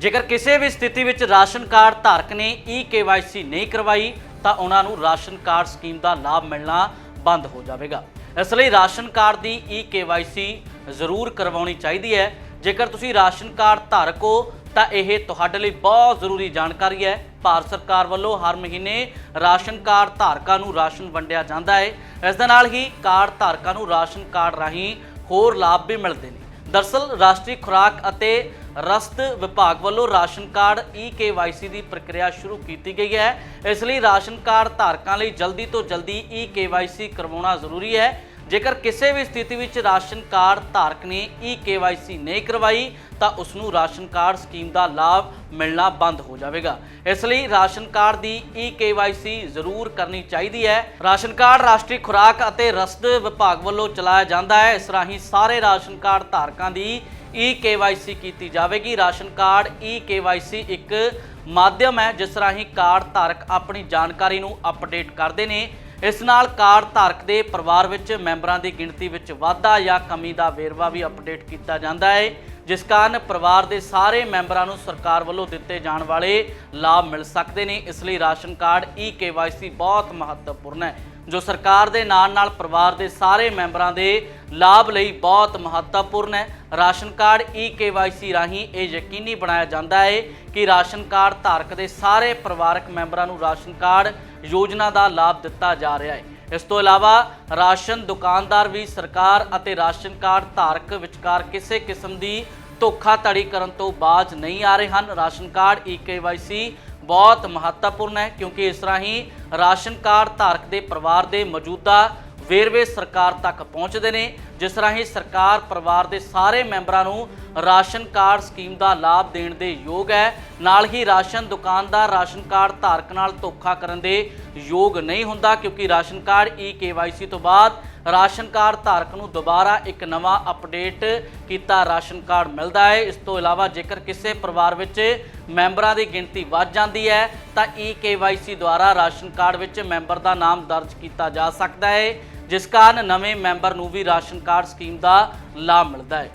ਜੇਕਰ ਕਿਸੇ ਵੀ ਸਥਿਤੀ ਵਿੱਚ ਰਾਸ਼ਨ ਕਾਰਡ ਧਾਰਕ ਨੇ ਈ ਕੇਵਾਈਸੀ ਨਹੀਂ ਕਰਵਾਈ, ਤਾਂ ਉਹਨਾਂ ਨੂੰ ਰਾਸ਼ਨ ਕਾਰਡ ਸਕੀਮ ਦਾ ਲਾਭ ਮਿਲਣਾ ਬੰਦ ਹੋ ਜਾਵੇਗਾ। ਇਸ ਲਈ ਰਾਸ਼ਨ ਕਾਰਡ ਦੀ ਈ ਕੇਵਾਈਸੀ ਜ਼ਰੂਰ ਕਰਵਾਉਣੀ ਚਾਹੀਦੀ ਹੈ। ਜੇਕਰ ਤੁਸੀਂ ਰਾਸ਼ਨ ਕਾਰਡ ਧਾਰਕ ਹੋ, ਤਾਂ ਇਹ ਤੁਹਾਡੇ ਲਈ ਬਹੁਤ ਜ਼ਰੂਰੀ ਜਾਣਕਾਰੀ ਹੈ। ਭਾਰਤ ਸਰਕਾਰ ਵੱਲੋਂ ਹਰ ਮਹੀਨੇ ਰਾਸ਼ਨ ਕਾਰਡ ਧਾਰਕਾਂ ਨੂੰ ਰਾਸ਼ਨ ਵੰਡਿਆ ਜਾਂਦਾ ਹੈ। ਇਸ ਦੇ ਨਾਲ ਹੀ ਕਾਰਡ ਧਾਰਕਾਂ ਨੂੰ ਰਾਸ਼ਨ ਕਾਰਡ ਰਾਹੀਂ ਹੋਰ ਲਾਭ ਵੀ ਮਿਲਦੇ ਨੇ। ਦਰਸਲ, ਰਾਸ਼ਟਰੀ ਖੁਰਾਕ ਅਤੇ ਰਸਤ ਵਿਭਾਗ ਵੱਲੋਂ ਰਾਸ਼ਨ ਕਾਰਡ ਈ ਕੇਵਾਈਸੀ ਦੀ ਪ੍ਰਕਿਰਿਆ ਸ਼ੁਰੂ ਕੀਤੀ ਗਈ ਹੈ। ਇਸ ਲਈ ਰਾਸ਼ਨ ਕਾਰਡ ਧਾਰਕਾਂ ਲਈ ਜਲਦੀ ਤੋਂ ਜਲਦੀ ਈ ਕੇਵਾਈਸੀ ਕਰਵਾਉਣਾ ਜ਼ਰੂਰੀ ਹੈ। ਜੇਕਰ ਕਿਸੇ ਵੀ ਸਥਿਤੀ ਵਿੱਚ ਰਾਸ਼ਨ ਕਾਰਡ ਧਾਰਕ ਨੇ ਈ ਕੇਵਾਈਸੀ ਨਹੀਂ ਕਰਵਾਈ, ਤਾਂ ਉਸ ਨੂੰ ਰਾਸ਼ਨ ਕਾਰਡ ਸਕੀਮ ਦਾ ਲਾਭ ਮਿਲਣਾ ਬੰਦ ਹੋ ਜਾਵੇਗਾ। ਇਸ ਲਈ ਰਾਸ਼ਨ ਕਾਰਡ ਦੀ ਈ ਕੇਵਾਈਸੀ ਜ਼ਰੂਰ ਕਰਨੀ ਚਾਹੀਦੀ ਹੈ। ਰਾਸ਼ਨ ਕਾਰਡ ਰਾਸ਼ਟਰੀ ਖੁਰਾਕ ਅਤੇ ਰਸਦ ਵਿਭਾਗ ਵੱਲੋਂ ਚਲਾਇਆ ਜਾਂਦਾ ਹੈ। ਇਸ ਰਾਹੀਂ ਸਾਰੇ ਰਾਸ਼ਨ ਕਾਰਡ ਧਾਰਕਾਂ ਦੀ ਈ ਕੇਵਾਈਸੀ ਕੀਤੀ ਜਾਵੇਗੀ। ਰਾਸ਼ਨ ਕਾਰਡ ਈ ਕੇਵਾਈਸੀ ਇੱਕ ਮਾਧਿਅਮ ਹੈ, ਜਿਸ ਰਾਹੀਂ ਕਾਰਡ ਧਾਰਕ ਆਪਣੀ ਜਾਣਕਾਰੀ ਨੂੰ ਅਪਡੇਟ ਕਰਦੇ ਨੇ। ਇਸ ਨਾਲ ਕਾਰਡ ਧਾਰਕ ਦੇ ਪਰਿਵਾਰ ਵਿੱਚ ਮੈਂਬਰਾਂ ਦੀ ਗਿਣਤੀ ਵਿੱਚ ਵਾਧਾ ਜਾਂ ਕਮੀ ਦਾ ਵੇਰਵਾ ਵੀ ਅਪਡੇਟ ਕੀਤਾ ਜਾਂਦਾ ਹੈ, ਜਿਸ ਕਾਰਨ ਪਰਿਵਾਰ ਦੇ ਸਾਰੇ ਮੈਂਬਰਾਂ ਨੂੰ ਸਰਕਾਰ ਵੱਲੋਂ ਦਿੱਤੇ ਜਾਣ ਵਾਲੇ ਲਾਭ ਮਿਲ ਸਕਦੇ ਨੇ। ਇਸ ਲਈ ਰਾਸ਼ਨ ਕਾਰਡ ਈ ਕੇਵਾਈਸੀ ਬਹੁਤ ਮਹੱਤਵਪੂਰਨ ਹੈ। ਜੋ ਸਰਕਾਰ ਦੇ ਨਾਲ ਨਾਲ ਪਰਿਵਾਰ ਦੇ ਸਾਰੇ ਮੈਂਬਰਾਂ ਦੇ ਲਾਭ ਲਈ ਬਹੁਤ ਮਹੱਤਵਪੂਰਨ ਹੈ। ਰਾਸ਼ਨ ਕਾਰਡ ਈ ਕੇਵਾਈਸੀ ਰਾਹੀਂ ਇਹ ਯਕੀਨੀ ਬਣਾਇਆ ਜਾਂਦਾ ਹੈ ਕਿ ਰਾਸ਼ਨ ਕਾਰਡ ਧਾਰਕ ਦੇ ਸਾਰੇ ਪਰਿਵਾਰਕ ਮੈਂਬਰਾਂ ਨੂੰ ਰਾਸ਼ਨ ਕਾਰਡ ਯੋਜਨਾ ਦਾ ਲਾਭ ਦਿੱਤਾ ਜਾ ਰਿਹਾ ਹੈ। ਇਸ ਤੋਂ ਇਲਾਵਾ ਰਾਸ਼ਨ ਦੁਕਾਨਦਾਰ ਵੀ ਸਰਕਾਰ ਅਤੇ ਰਾਸ਼ਨ ਕਾਰਡ ਧਾਰਕ ਵਿਚਕਾਰ ਕਿਸੇ ਕਿਸਮ ਦੀ ਧੋਖਾਧੜੀ ਕਰਨ ਤੋਂ ਬਾਜ਼ ਨਹੀਂ ਆ ਰਹੇ ਹਨ। ਰਾਸ਼ਨ ਕਾਰਡ ਈ ਕੇਵਾਈਸੀ ਬਹੁਤ ਮਹੱਤਵਪੂਰਨ ਹੈ ਕਿਉਂਕਿ ਇਸ ਰਾਹੀਂ ਰਾਸ਼ਨ ਕਾਰਡ ਧਾਰਕ ਦੇ ਪਰਿਵਾਰ ਦੇ ਮੌਜੂਦਾ ਵੇਰਵੇ ਸਰਕਾਰ ਤੱਕ ਪਹੁੰਚਦੇ ਨੇ, ਜਿਸ ਰਾਹੀਂ ਸਰਕਾਰ ਪਰਿਵਾਰ ਦੇ ਸਾਰੇ ਮੈਂਬਰਾਂ ਨੂੰ ਰਾਸ਼ਨ ਕਾਰਡ ਸਕੀਮ ਦਾ ਲਾਭ ਦੇਣ ਦੇ ਯੋਗ ਹੈ। ਨਾਲ ਹੀ ਰਾਸ਼ਨ ਦੁਕਾਨਦਾਰ ਰਾਸ਼ਨ ਕਾਰਡ ਧਾਰਕ ਨਾਲ ਧੋਖਾ ਕਰਨ ਦੇ ਯੋਗ ਨਹੀਂ ਹੁੰਦਾ ਕਿਉਂਕਿ ਰਾਸ਼ਨ ਕਾਰਡ ਈ ਕੇਵਾਈਸੀ ਤੋਂ ਬਾਅਦ ਰਾਸ਼ਨ ਕਾਰਡ ਧਾਰਕ ਨੂੰ ਦੁਬਾਰਾ ਇੱਕ ਨਵਾਂ ਅਪਡੇਟ ਕੀਤਾ ਰਾਸ਼ਨ ਕਾਰਡ ਮਿਲਦਾ ਹੈ। ਇਸ ਤੋਂ ਇਲਾਵਾ ਜੇਕਰ ਕਿਸੇ ਪਰਿਵਾਰ ਵਿੱਚ ਮੈਂਬਰਾਂ ਦੀ ਗਿਣਤੀ ਵੱਧ ਜਾਂਦੀ ਹੈ, ਤਾਂ ਈ ਕੇਵਾਈਸੀ ਦੁਆਰਾ ਰਾਸ਼ਨ ਕਾਰਡ ਵਿੱਚ ਮੈਂਬਰ ਦਾ ਨਾਮ ਦਰਜ ਕੀਤਾ ਜਾ ਸਕਦਾ ਹੈ, ਜਿਸ ਕਾਰਨ ਨਵੇਂ ਮੈਂਬਰ ਨੂੰ ਵੀ ਰਾਸ਼ਨ ਕਾਰਡ ਸਕੀਮ ਦਾ ਲਾਭ ਮਿਲਦਾ ਹੈ।